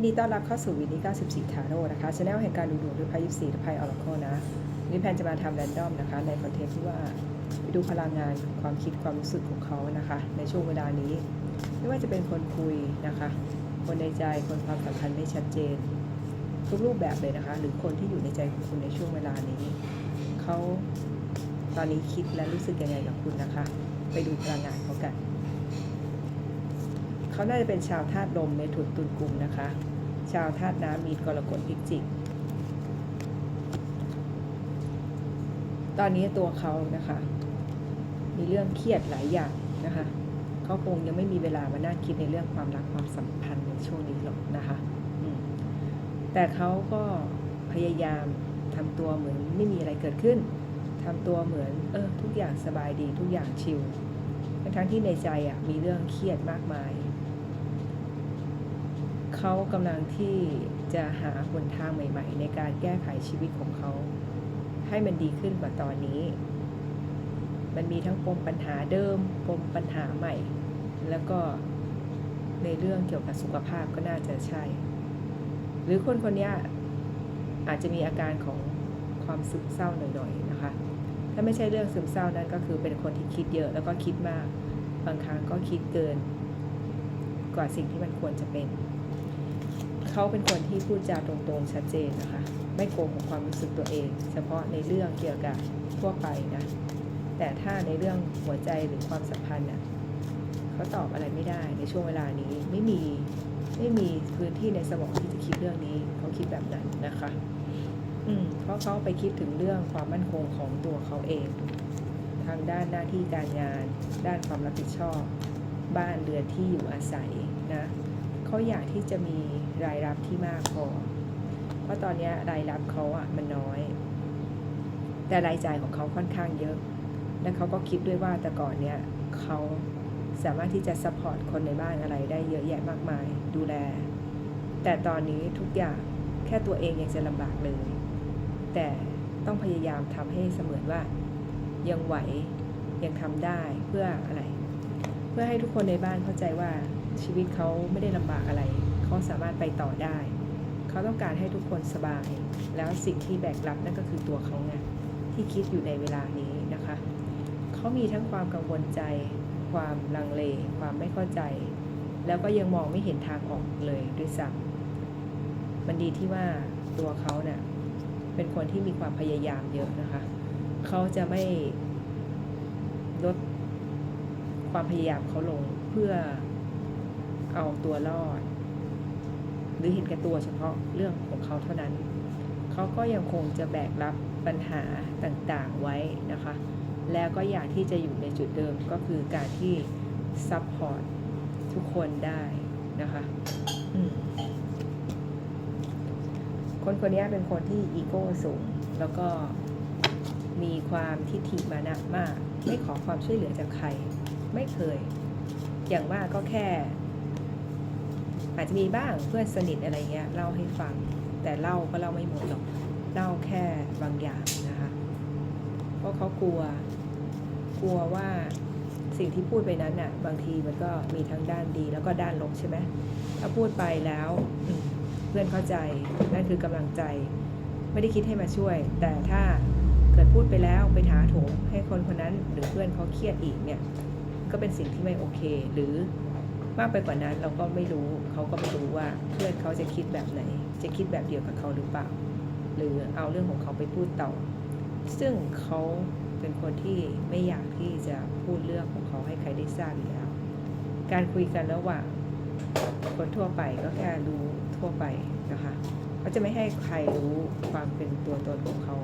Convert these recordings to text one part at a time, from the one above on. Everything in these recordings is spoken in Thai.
ยินดีต้อนรับเข้าสู่วินนี่94 ทาโร่นะคะชาแนลแห่งการดูดวงด้วยไพ่ยิปซีและไพ่ออร์โคนะวันนี่แพนจะมาทำแรนดอมนะคะ ในคอนเทนต์ที่ว่าไปดูพลังงานความคิดความรู้สึกของเขานะคะ ในช่วงเวลานี้ ไม่ว่าจะเป็นคนคุยนะคะ คนในใจคนความสัมพันธ์ไม่ชัดเจน ทุกรูปแบบเลยนะคะ หรือคนที่อยู่ในใจของคุณในช่วงเวลานี้เขาตอนนี้คิดและรู้สึกยังไงกับคุณนะคะ ไปดูพลังงาน เขาน่าจะเป็นชาวธาตุลมเมถุนตุลกุมนะคะ ชาวธาตุน้ำมีนกรกฎพิจิก ตอนนี้ตัวเขานะคะ มีเรื่องเครียดหลายอย่างนะคะเขาคงยังไม่มีเวลามานั่งคิดในเรื่องความรักความสัมพันธ์ในช่วงนี้หรอกนะคะแต่เขาก็พยายามทำตัวเหมือนไม่มีอะไรเกิดขึ้นทำตัวเหมือน เออ ทุกอย่างสบายดีทุกอย่างชิลทั้งที่ในใจอะมีเรื่องเครียดมากมาย เขากำลังที่จะหาหนทางใหม่ ๆ ในการแก้ไขชีวิตของเขา ให้มันดีขึ้นกว่าตอนนี้ มันมีทั้งปมปัญหาเดิม ปมปัญหาใหม่ แล้วก็ในเรื่องเกี่ยวกับสุขภาพก็น่าจะใช่ หรือคนคนนี้อาจจะมีอาการของความซึมเศร้าหน่อยๆนะคะ ถ้าไม่ใช่เรื่องซึมเศร้านั้นก็คือเป็นคนที่คิดเยอะแล้วก็คิดมาก บางครั้งก็คิดเกิน กว่าสิ่งที่มันควรจะเป็น เขาเป็นคนที่พูดจาตรงๆชัดเจนนะคะ ไม่โกหกความรู้สึกตัวเอง เฉพาะในเรื่องเกี่ยวกับทั่วไปนะ แต่ถ้าในเรื่องหัวใจหรือความสัมพันธ์น่ะเขาตอบอะไรไม่ได้ในช่วงเวลานี้ไม่มีไม่มีพื้นที่ในสมองที่จะคิดเรื่องนี้เขาคิดแบบนั้นนะคะ อืมเพราะเขาไปคิดถึงเรื่องความมั่นคงของตัวเขาเอง ทางด้านหน้าที่การงาน ด้านความรับผิดชอบ บ้านเรือนที่อยู่อาศัยนะ เขาอยากที่จะมีรายรับที่มากพอ เพราะตอนนี้รายรับเขาอะมันน้อย แต่รายจ่ายของเขาค่อนข้างเยอะ และเขาก็คิดด้วยว่าแต่ก่อนเนี้ยเขาสามารถที่จะซัพพอร์ตคนในบ้านอะไรได้เยอะแยะมากมายดูแล แต่ตอนนี้ทุกอย่างแค่ตัวเองยังจะลำบากเลย แต่ต้องพยายามทำให้เสมือนว่ายังไหวยังทำได้เพื่ออะไร เพื่อให้ทุกคนในบ้านเข้าใจว่า ชีวิตเขาไม่ได้ลำบากอะไร เขาสามารถไปต่อได้ เขาต้องการให้ทุกคนสบาย แล้วสิ่งที่แบกรับนั่นก็คือตัวเขาไงที่คิดอยู่ในเวลานี้นะคะ เขามีทั้งความกังวลใจ ความลังเล ความไม่เข้าใจ แล้วก็ยังมองไม่เห็นทางออกเลยด้วยซ้ำมันดีที่ว่าตัวเขาเนะ่ยเป็นคนที่มีความพยายามเยอะนะคะ เขาจะไม่ลดความพยายามเขาลงเพื่อ เอาตัวรอด หรือเห็นแก่ตัวเฉพาะเรื่องของเขาเท่านั้น เขาก็ยังคงจะแบกรับปัญหาต่างๆไว้นะคะ แล้วก็อยากที่จะอยู่ในจุดเดิมก็คือการที่ซัพพอร์ตทุกคนได้นะคะคนคนนี้เป็นคนที่อีโก้สูง แล้วก็มีความทิฐิมานะมาก ไม่ขอความช่วยเหลือจากใคร ไม่เคย อย่างมากก็แค่ อาจจะมีบ้างเพื่อนสนิทอะไรเงี้ยเล่าให้ฟัง แต่เล่าก็เล่าไม่หมดหรอกเล่าแค่บางอย่างนะคะเพราะเขากลัว กลัวว่าสิ่งที่พูดไปนั้นน่ะ บางทีมันก็มีทั้งด้านดีแล้วก็ด้านลบใช่ไหมถ้าพูดไปแล้วเพื่อนเข้าใจนั่นคือกำลังใจ ไม่ได้คิดให้มาช่วย แต่ถ้าเกิดพูดไปแล้วไปถาโถมให้คนคนนั้นหรือเพื่อนเขาเครียดอีกเนี่ย ก็เป็นสิ่งที่ไม่โอเค หรือ มากไปกว่านั้นเราก็ไม่รู้เขาก็ไม่รู้ว่าเพื่อนเขาจะคิดแบบไหน จะคิดแบบเดียวกับเขาหรือเปล่า หรือเอาเรื่องของเขาไปพูดต่อ ซึ่งเขาเป็นคนที่ไม่อยากที่จะพูดเรื่องของเขาให้ใครได้ทราบอยู่แล้ว การคุยกันระหว่างคนทั่วไปก็แค่รู้ทั่วไปนะคะเขาจะไม่ให้ใครรู้ความเป็นตัวตนของเขา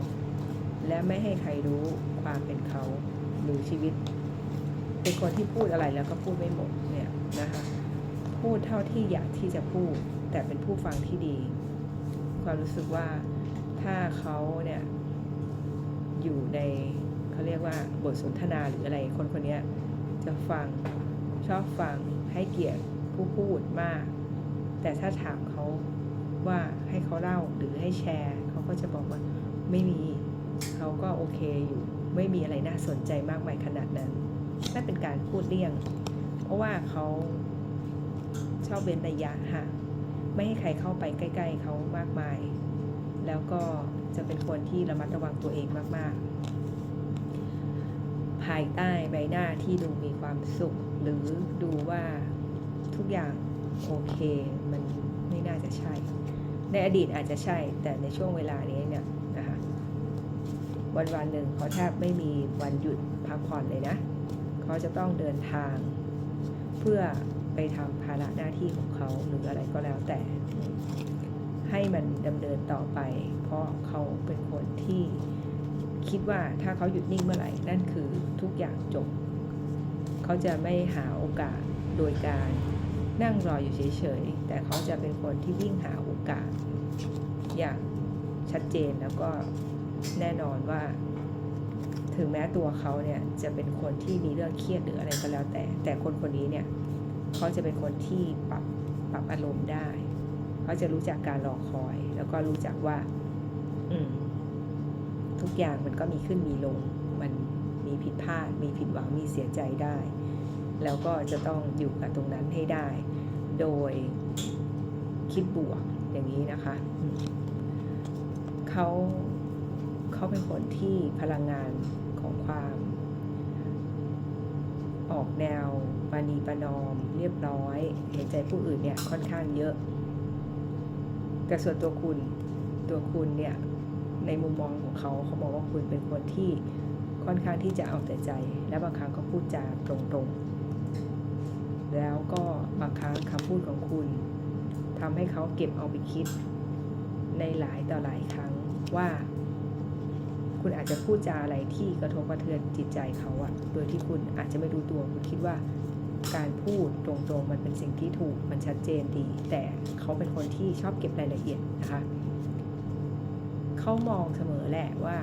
และไม่ให้ใครรู้ความเป็นเขาหรือชีวิต เป็นคนที่พูดอะไรแล้วก็พูดไม่หมดเนี่ยนะคะพูดเท่าที่อยากที่จะพูด แต่เป็นผู้ฟังที่ดี ความรู้สึกว่าถ้าเขาเนี่ยอยู่ในเขาเรียกว่าบทสนทนาหรืออะไรคนคนนี้จะฟังชอบฟังให้เกียรติผู้พูดมาก แต่ถ้าถามเขาว่าให้เขาเล่าหรือให้แชร์ เขาก็จะบอกว่าไม่มีเขาก็โอเคอยู่ ไม่มีอะไรน่าสนใจมากมายขนาดนั้น นั่นเป็นการพูดเลี่ยง เพราะว่าเขาชอบเว้นระยะห่างไม่ให้ใครเข้าไปใกล้ๆเขามากมาย แล้วก็จะเป็นคนที่ระมัดระวังตัวเองมากๆ ภายใต้ใบหน้าที่ดูมีความสุข หรือดูว่าทุกอย่างโอเคมันไม่น่าจะใช่ ในอดีตอาจจะใช่ แต่ในช่วงเวลานี้เนี่ยนะคะวันวันๆหนึ่งเขาแทบไม่มีวันหยุดพักผ่อนเลยนะ เขาจะต้องเดินทาง เพื่อไปทำภาระหน้าที่ของเขาหรืออะไรก็แล้วแต่ ให้มันดำเนินต่อไป เพราะเขาเป็นคนที่คิดว่าถ้าเขาหยุดนิ่งเมื่อไหร่ นั่นคือทุกอย่างจบ เขาจะไม่หาโอกาสโดยการนั่งรออยู่เฉยๆ แต่เขาจะเป็นคนที่วิ่งหาโอกาส อย่างชัดเจนแล้วก็แน่นอนว่า ถึงแม้ตัวเขาเนี่ยจะเป็นคนที่มีเรื่องเครียดหรืออะไรก็แล้วแต่ แต่คนคนนี้เนี่ยเขาจะเป็นคนที่ปรับปรับอารมณ์ได้ เขาจะรู้จักการรอคอย แล้วก็รู้จักว่า อืม ทุกอย่างมันก็มีขึ้นมีลง มันมีผิดพลาด มีผิดหวัง มีเสียใจได้ แล้วก็จะต้องอยู่กับตรงนั้นให้ได้ โดยคิดบวกอย่างนี้นะคะ เขาเขาเป็นคนที่พลังงานของความ ออกแนวปานีประนอม เรียบร้อย เห็นใจผู้อื่นเนี่ยค่อนข้างเยอะ แต่ส่วนตัวคุณตัวคุณเนี่ยในมุมมองของเขาเขาบอกว่าคุณเป็นคนที่ค่อนข้างที่จะเอาแต่ใจ และบางครั้งก็พูดจาตรงๆ แล้วก็บางครั้งคำพูดของคุณทำให้เขาเก็บเอาไปคิด ในหลายต่อหลายครั้งว่า คุณอาจจะพูดจาอะไรที่กระทบกระเทือนจิตใจเขาอะโดยที่คุณอาจจะไม่รู้ตัวคุณคิดว่า การพูดตรงๆมันเป็นสิ่งที่ถูกมันชัดเจนดี แต่เขาเป็นคนที่ชอบเก็บรายละเอียดนะคะเขามองเสมอแหละว่า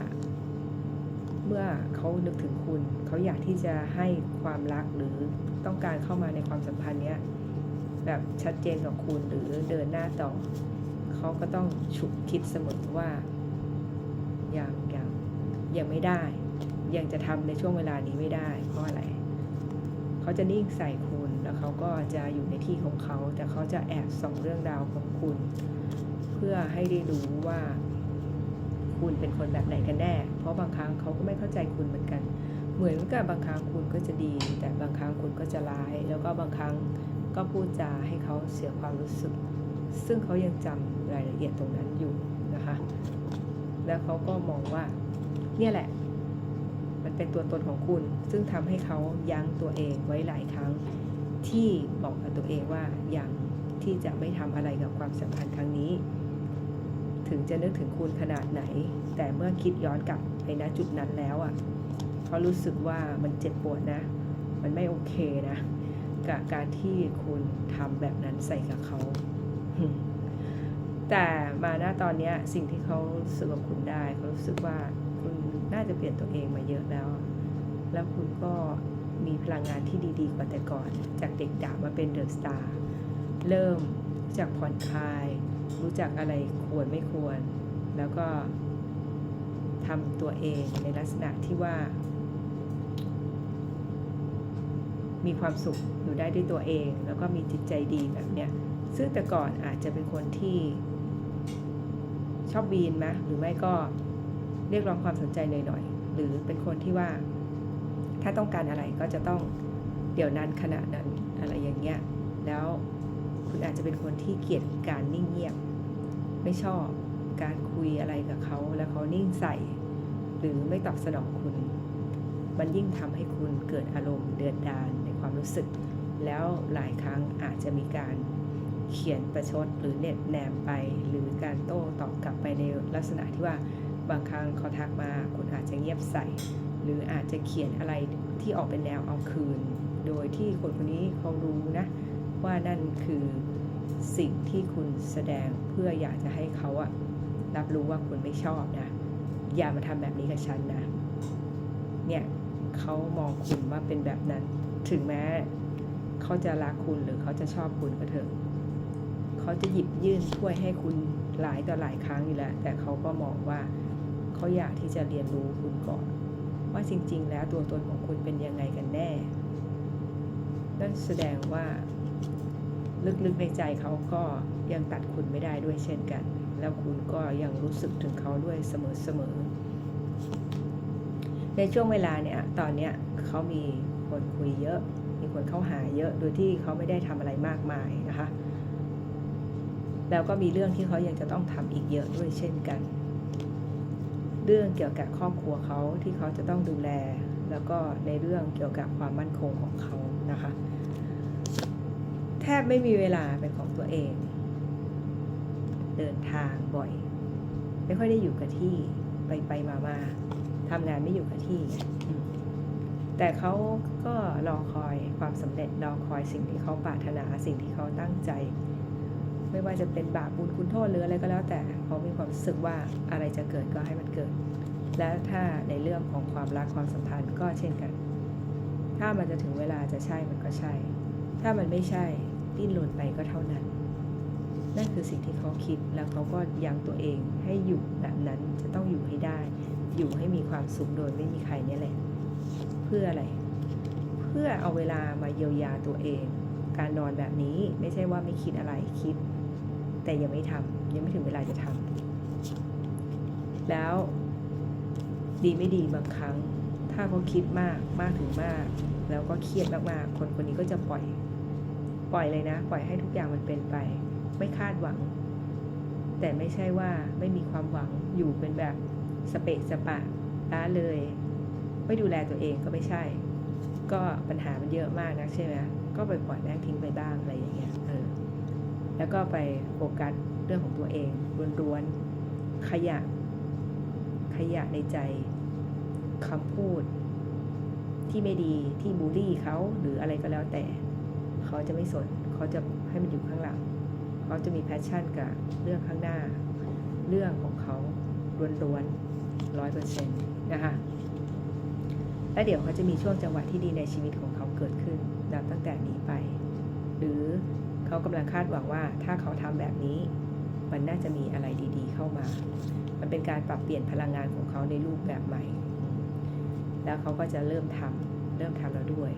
เมื่อเขานึกถึงคุณ เขาอยากที่จะให้ความรักหรือต้องการเข้ามาในความสัมพันธ์เนี้ยแบบชัดเจนกับคุณหรือเดินหน้าต่อ เขาก็ต้องฉุกคิดเสมอว่า อยังยัง ยังไม่ได้ ยังจะทำในช่วงเวลานี้ไม่ได้ เพราะอะไร เขาจะนิ่งใส่คุณแล้วเขาก็จะอยู่ในที่ของเขา แต่เขาจะแอบส่องเรื่องราวของคุณ เพื่อให้ได้รู้ว่า คุณเป็นคนแบบไหนกันแน่ เพราะบางครั้งเขาก็ไม่เข้าใจคุณเหมือนกัน เหมือนกับบางครั้งคุณก็จะดี แต่บางครั้งคุณก็จะร้าย แล้วก็บางครั้งก็พูดจาให้เขาเสียความรู้สึก ซึ่งเขายังจำรายละเอียดตรงนั้นอยู่นะคะ แล้วเขาก็มองว่า เนี่ยแหละ มันเป็นตัวตนของคุณ ซึ่งทำให้เขายั้งตัวเองไว้หลายครั้ง ที่บอกกับตัวเองว่ายังที่จะไม่ทำอะไรกับความสัมพันธ์ครั้งนี้ ถึงจะนึกถึงคุณขนาดไหน แต่เมื่อคิดย้อนกลับไปณจุดนั้นแล้วอะเขารู้สึกว่ามันเจ็บปวดนะ มันไม่โอเคนะกับการที่คุณทำแบบนั้นใส่กับเขา แต่มาณตอนนี้สิ่งที่เขาสึกกับคุณได้เขารู้สึกว่า น่าจะเปลี่ยนตัวเองมาเยอะแล้ว แล้วคุณก็มีพลังงานที่ดีๆกว่าแต่ก่อน จากเด็กดาบมาเป็นเดอะสตาร์เริ่มรู้จากผ่อนคลาย รู้จักอะไรควรไม่ควร แล้วก็ทำตัวเองในลักษณะที่ว่า มีความสุขอยู่ได้ด้วยตัวเอง แล้วก็มีจิตใจดีแบบเนี้ยซึ่งแต่ก่อนอาจจะเป็นคนที่ชอบบีนไหมหรือไม่ก็ เรียกร้องความสนใจหน่อยๆหรือเป็นคนที่ว่า ถ้าต้องการอะไรก็จะต้องเดี๋ยวนั้นขณะนั้นอะไรอย่างเงี้ยแล้วคุณอาจจะเป็นคนที่เกลียดการนิ่งเงียบ ไม่ชอบการคุยอะไรกับเขาแล้วเขานิ่งใส่ หรือไม่ตอบสนองคุณ มันยิ่งทำให้คุณเกิดอารมณ์เดือดดาลในความรู้สึก แล้วหลายครั้งอาจจะมีการเขียนประชดหรือเน็บแนมไป หรือการโต้ตอบกลับไปในลักษณะที่ว่า บางครั้งเขาทักมาคุณอาจจะเงียบใส่ หรืออาจจะเขียนอะไรที่ออกเป็นแนวเอาคืน โดยที่คนคนนี้เขารู้นะว่านั่นคือสิ่งที่คุณแสดงเพื่ออยากจะให้เขาอะรับรู้ว่าคุณไม่ชอบนะ อย่ามาทำแบบนี้กับฉันนะ เนี่ยเขามองคุณว่าเป็นแบบนั้น ถึงแม้เขาจะรักคุณหรือเขาจะชอบคุณก็เถอะเขาจะหยิบยื่นถ้วยให้คุณหลายต่อหลายครั้งอยู่แล้ว แต่เขาก็มองว่า เขาอยากที่จะเรียนรู้คุณก่อน ว่าจริง ๆ แล้วตัวตนของคุณเป็นยังไงกันแน่ นั่นแสดงว่า ลึกๆในใจเขาก็ยังตัดคุณไม่ได้ด้วยเช่นกัน แล้วคุณก็ยังรู้สึกถึงเขาด้วยเสมอๆในช่วงเวลาเนี่ยตอนเนี้ยเขามีคนคุยเยอะ มีคนเข้าหาเยอะโดยที่เขาไม่ได้ทำอะไรมากมายนะคะแล้วก็มีเรื่องที่เขายังจะต้องทำอีกเยอะด้วยเช่นกัน เรื่องเกี่ยวกับครอบครัวเขาที่เขาจะต้องดูแล แล้วก็ในเรื่องเกี่ยวกับความมั่นคงของเขานะคะ แทบไม่มีเวลาเป็นของตัวเอง เดินทางบ่อย ไม่ค่อยได้อยู่กับที่ไปไปมามาทำงานไม่อยู่กับที่ แต่เขาก็รอคอยความสำเร็จรอคอยสิ่งที่เขาปรารถนาสิ่งที่เขาตั้งใจ ไม่ว่าจะเป็นบาปบุญคุณโทษหรืออะไรก็แล้วแต่เขามีความรู้สึกว่าอะไรจะเกิดก็ให้มันเกิด และถ้าในเรื่องของความรักความสัมพันธ์ก็เช่นกัน ถ้ามันจะถึงเวลาจะใช่มันก็ใช่ ถ้ามันไม่ใช่ดิ้นรนไปก็เท่านั้น นั่นคือสิ่งที่เขาคิดแล้วเขาก็ยังตัวเองให้อยู่แบบนั้นจะต้องอยู่ให้ได้ อยู่ให้มีความสุขโดยไม่มีใครนี่แหละ เพื่ออะไร เพื่อเอาเวลามาเยียวยาตัวเองการนอนแบบนี้ไม่ใช่ว่าไม่คิดอะไรคิด แต่ยังไม่ทำยังไม่ถึงเวลาจะทำแล้วดีไม่ดีบางครั้ง ถ้าเขาคิดมากมากถึงมาก แล้วก็เครียดมากๆ คนคนนี้ก็จะปล่อย ปล่อยเลยนะ ปล่อยให้ทุกอย่างมันเป็นไป ไม่คาดหวัง แต่ไม่ใช่ว่าไม่มีความหวังอยู่เป็นแบบสเปะสปะล้าเลย ไม่ดูแลตัวเองก็ไม่ใช่ ก็ปัญหามันเยอะมากนะใช่ไหมก็ไปปล่อยแม่งทิ้งไปบ้างอะไรอย่างเงี้ยเออ แล้วก็ไปโฟกัสเรื่องของตัวเองล้วนๆขยะ ขยะในใจคำพูด ที่ไม่ดีที่บูลลี่เขาหรืออะไรก็แล้วแต่ เขาจะไม่สนเขาจะให้มันอยู่ข้างหลัง เขาจะมีแพชชั่นกับเรื่องข้างหน้า เรื่องของเขาล้วนๆร้อยเปอร์เซ็นต์นะคะและเดี๋ยวเขาจะมีช่วงจังหวะที่ดีในชีวิตของเขาเกิดขึ้นนับตั้งแต่นี้ไป หรือ เขากำลังคาดหวังว่าถ้าเขาทำแบบนี้ มันน่าจะมีอะไรดีๆเข้ามา มันเป็นการปรับเปลี่ยนพลังงานของเขาในรูปแบบใหม่ แล้วเขาก็จะเริ่มทำเริ่มทำแล้วด้วย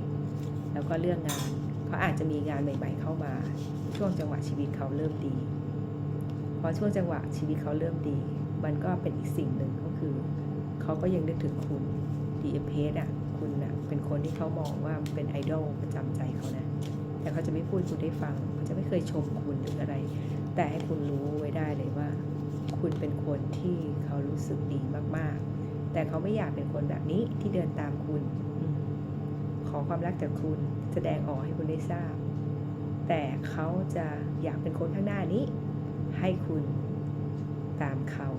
แล้วก็เรื่องงานเขาอาจจะมีงานใหม่ ๆ เข้ามา ช่วงจังหวะชีวิตเขาเริ่มดี พอช่วงจังหวะชีวิตเขาเริ่มดี มันก็เป็นอีกสิ่งหนึ่งก็คือเขาก็ยังนึกถึงคุณ DMP อะ คุณอะ เป็นคนที่เขามองว่าเป็นไอดอลประจำใจเขานะ แต่เขาจะไม่พูดคุณได้ฟังเขาจะไม่เคยชมคุณหรืออะไร แต่ให้คุณรู้ไว้ได้เลยว่า คุณเป็นคนที่เขารู้สึกดีมากๆ แต่เขาไม่อยากเป็นคนแบบนี้ที่เดินตามคุณ ขอความรักจากคุณแสดงออกให้คุณได้ทราบ แต่เขาจะอยากเป็นคนข้างหน้านี้ ให้คุณตามเขา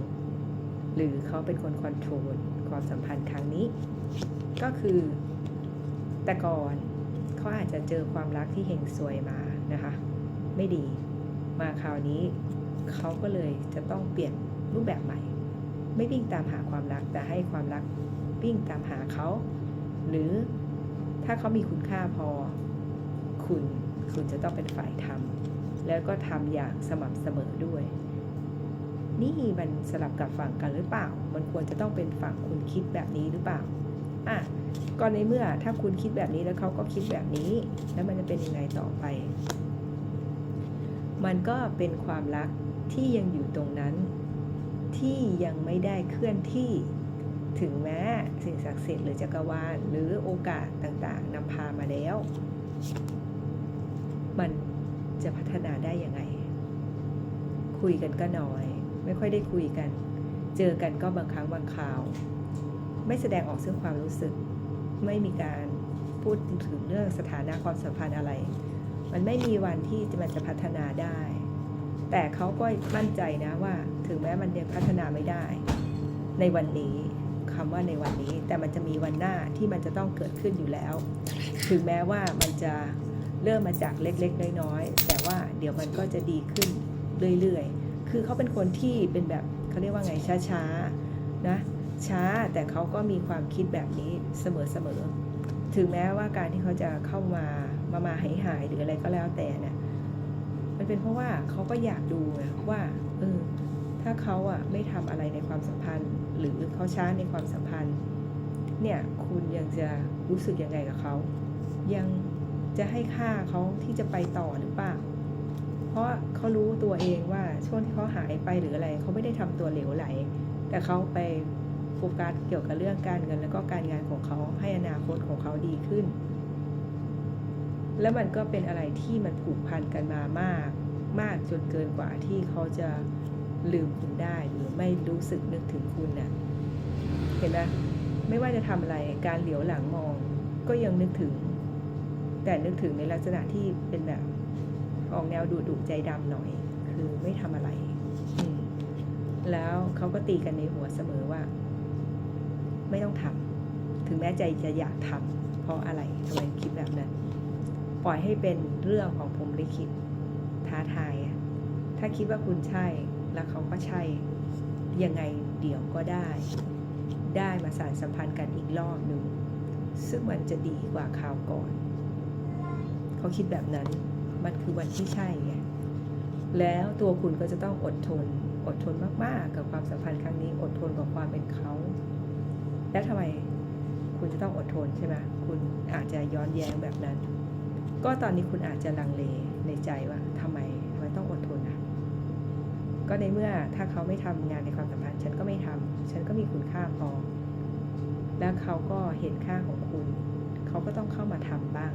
หรือเขาเป็นคนคอนโทรลความสัมพันธ์ครั้งนี้ ก็คือแต่ก่อน เขาอาจจะเจอความรักที่เฮงซวยมานะคะ ไม่ดี มาคราวนี้เขาก็เลยจะต้องเปลี่ยนรูปแบบใหม่ ไม่วิ่งตามหาความรักแต่ให้ความรักวิ่งตามหาเขา หรือถ้าเขามีคุณค่าพอ คุณคุณจะต้องเป็นฝ่ายทำแล้วก็ทำอย่างสม่ำเสมอด้วย นี่มันสลับกับฝั่งกันหรือเปล่า มันควรจะต้องเป็นฝั่งคุณคิดแบบนี้หรือเปล่าอะ ก็ในเมื่อถ้าคุณคิดแบบนี้แล้วเขาก็คิดแบบนี้ แล้วมันจะเป็นยังไงต่อไป มันก็เป็นความรักที่ยังอยู่ตรงนั้น ที่ยังไม่ได้เคลื่อนที่ถึงแม้สิ่งศักดิ์สิทธิ์หรือจักรวาลหรือโอกาสต่างๆนำพามาแล้ว มันจะพัฒนาได้ยังไง คุยกันก็น้อย ไม่ค่อยได้คุยกัน เจอกันก็บางครั้งบางคราว ไม่แสดงออกซึ่งความรู้สึก ไม่มีการพูดถึงเรื่องสถานะความสัมพันธ์อะไร มันไม่มีวันที่มันจะพัฒนาได้ แต่เขาก็มั่นใจนะว่า ถึงแม้มันยังพัฒนาไม่ได้ ในวันนี้คำว่าในวันนี้ แต่มันจะมีวันหน้าที่มันจะต้องเกิดขึ้นอยู่แล้ว ถึงแม้ว่ามันจะเริ่มมาจากเล็กๆ น้อยๆ แต่ว่าเดี๋ยวมันก็จะดีขึ้นเรื่อยๆ คือเขาเป็นคนที่เป็นแบบเขาเรียกว่าไงช้าๆ นะ ช้าแต่เขาก็มีความคิดแบบนี้เสมอๆ ถึงแม้ว่าการที่เขาจะเข้ามามามาหายหายหรืออะไรก็แล้วแต่เนี่ยมันเป็นเพราะว่าเขาก็อยากดูไงว่าเออถ้าเขาอะไม่ทำอะไรในความสัมพันธ์ หรือเขาช้าในความสัมพันธ์ เนี่ยคุณยังจะรู้สึกยังไงกับเขา ยังจะให้ค่าเขาที่จะไปต่อหรือเปล่าอราะเขารู้ตัวเองว่าช่วงที่เขาหายไปหรืออะไรเขาไม่ได้ทำตัวเหลวไหล แต่เขาไป โฟกัสเกี่ยวกับเรื่องการเงิน แล้วก็การงานของเขาให้อนาคตของเขาดีขึ้น แล้วมันก็เป็นอะไรที่มันผูกพันกันมามาก มากจนเกินกว่าที่เขาจะลืมคุณได้หรือไม่รู้สึกนึกถึงคุณน่ะเห็นไหมไม่ว่าจะทำอะไรการเหลียวหลังมองก็ยังนึกถึง แต่นึกถึงในลักษณะที่เป็นแบบออกแนวดุดุใจดำหน่อย คือไม่ทำอะไร แล้วเขาก็ตีกันในหัวเสมอว่า ไม่ต้องทำถึงแม้ใจจะอยากทำเพราะอะไรทำไมคิดแบบนั้น ปล่อยให้เป็นเรื่องของผมลิขิตท้าทายถ้าคิดว่าคุณใช่แล้วเขาก็ใช่ ยังไงเดี๋ยวก็ได้ ได้มาสานสัมพันธ์กันอีกรอบหนึ่งซึ่งมันจะดีกว่าคราวก่อน เขาคิดแบบนั้น มันคือวันที่ใช่ไงแล้วตัวคุณก็จะต้องอดทน อดทนมาก ๆ กับความสัมพันธ์ครั้งนี้ อดทนกับความเป็นเขา แล้วทำไมคุณจะต้องอดทนใช่ไหมคุณอาจจะย้อนแย้งแบบนั้น ก็ตอนนี้คุณอาจจะลังเลในใจว่าทำไมทำไมต้องอดทนอะก็ในเมื่อถ้าเขาไม่ทำงานในความสัมพันธ์ฉันก็ไม่ทำฉันก็มีคุณค่าพอ แล้วเขาก็เห็นค่าของคุณ เขาก็ต้องเข้ามาทำบ้าง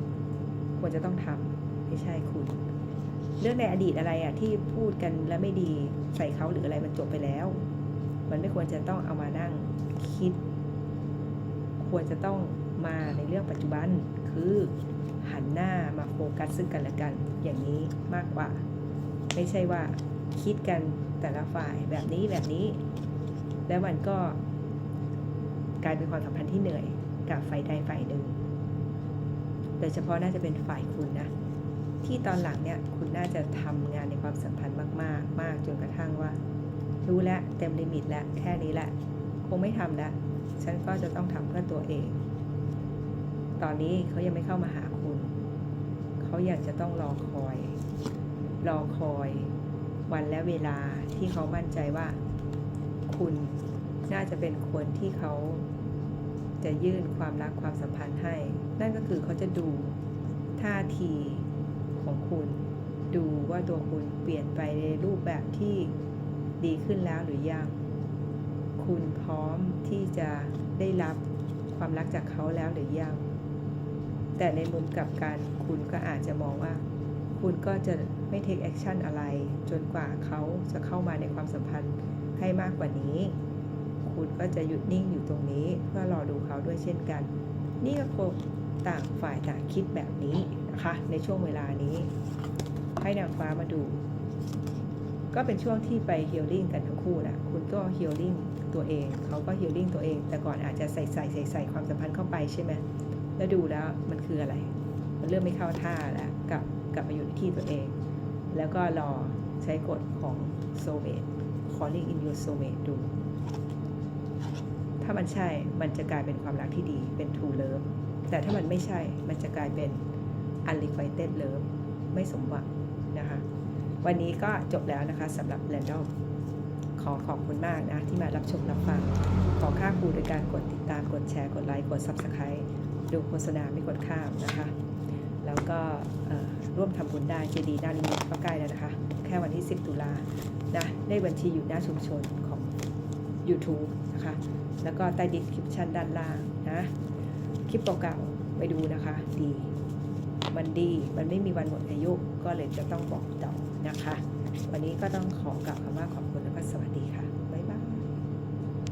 ควรจะต้องทำไม่ใช่คุณ เรื่องในอดีตอะไรอะที่พูดกันแล้วไม่ดีใส่เขาหรืออะไรมันจบไปแล้ว มันไม่ควรจะต้องเอามานั่งคิด ควรจะต้องมาในเรื่องปัจจุบัน คือหันหน้ามาโฟกัสซึ่งกันและกันอย่างนี้มากกว่า ไม่ใช่ว่าคิดกันแต่ละฝ่ายแบบนี้แบบนี้ แล้วมันก็กลายเป็นความสัมพันธ์ที่เหนื่อยกับฝ่ายใดฝ่ายหนึ่งโดยเฉพาะน่าจะเป็นฝ่ายคุณนะที่ตอนหลังเนี่ยคุณน่าจะทำงานในความสัมพันธ์มากๆมากจนกระทั่งว่า รู้แล้วเต็มลิมิตแล้วแค่นี้แหละคงไม่ทำแล้ว ฉันก็จะต้องทำเพื่อตัวเอง ตอนนี้เขายังไม่เข้ามาหาคุณ เขาอยากจะต้องรอคอย รอคอย วันและเวลาที่เขามั่นใจว่า คุณน่าจะเป็นคนที่เขาจะยื่นความรักความสัมพันธ์ให้ นั่นก็คือเขาจะดูท่าทีของคุณ ดูว่าตัวคุณเปลี่ยนไปในรูปแบบที่ดีขึ้นแล้วหรือยัง คุณพร้อมที่จะได้รับความรักจากเขาแล้วหรือยัง แต่ในมุมกลับกันคุณก็อาจจะมองว่า คุณก็จะไม่ take action อะไร จนกว่าเขาจะเข้ามาในความสัมพันธ์ให้มากกว่านี้ คุณก็จะหยุดนิ่งอยู่ตรงนี้เพื่อรอดูเขาด้วยเช่นกัน นี่ก็คงต่างฝ่ายต่างคิดแบบนี้นะคะ ในช่วงเวลานี้ ให้นางฟ้ามาดู ก็เป็นช่วงที่ไปฮีลลิ่งกันทั้งคู่นะคุณก็ฮีลลิ่ง ตัวเอง เขาก็ฮีลลิ่งตัวเอง แต่ก่อนอาจจะใส่ใส่ใส่ใส่ความสัมพันธ์เข้าไปใช่ไหมแล้วดูแล้วมันคืออะไร มันเริ่มไม่เข้าท่าแล้วกลับกลับมาอยู่ที่ตัวเอง แล้วก็รอใช้กฎของ soulmate calling in your soulmate ดู ถ้ามันใช่ มันจะกลายเป็นความรักที่ดี เป็น true love แต่ถ้ามันไม่ใช่ มันจะกลายเป็น unrequited love ไม่สมหวังนะคะ วันนี้ก็จบแล้วนะคะสำหรับ Random ขอขอบคุณมากนะ ที่มารับชมรับฟัง ขอค่าครูโดยการกดติดตามกดแชร์ กดไลค์ กด Subscribe ดูโฆษณาไม่กดข้ามนะคะ แล้วก็ร่วมทำบุญได้เจดีย์หน้าลิมิตก็ใกล้แล้วนะคะ แค่วันที่ 10 ตุลานะเลขบัญชีอยู่หน้าชุมชนของ YouTube นะคะ แล้วก็ใต้ดิสคริปชันด้านล่างนะ คลิปเก่าๆไปดูนะคะ ดี มันดี มันไม่มีวันหมดอายุ ก็เลยจะต้องบอกต่อนะคะ วันนี้ก็ต้องขอกล่าวคำว่าขอบ สวัสดีค่ะ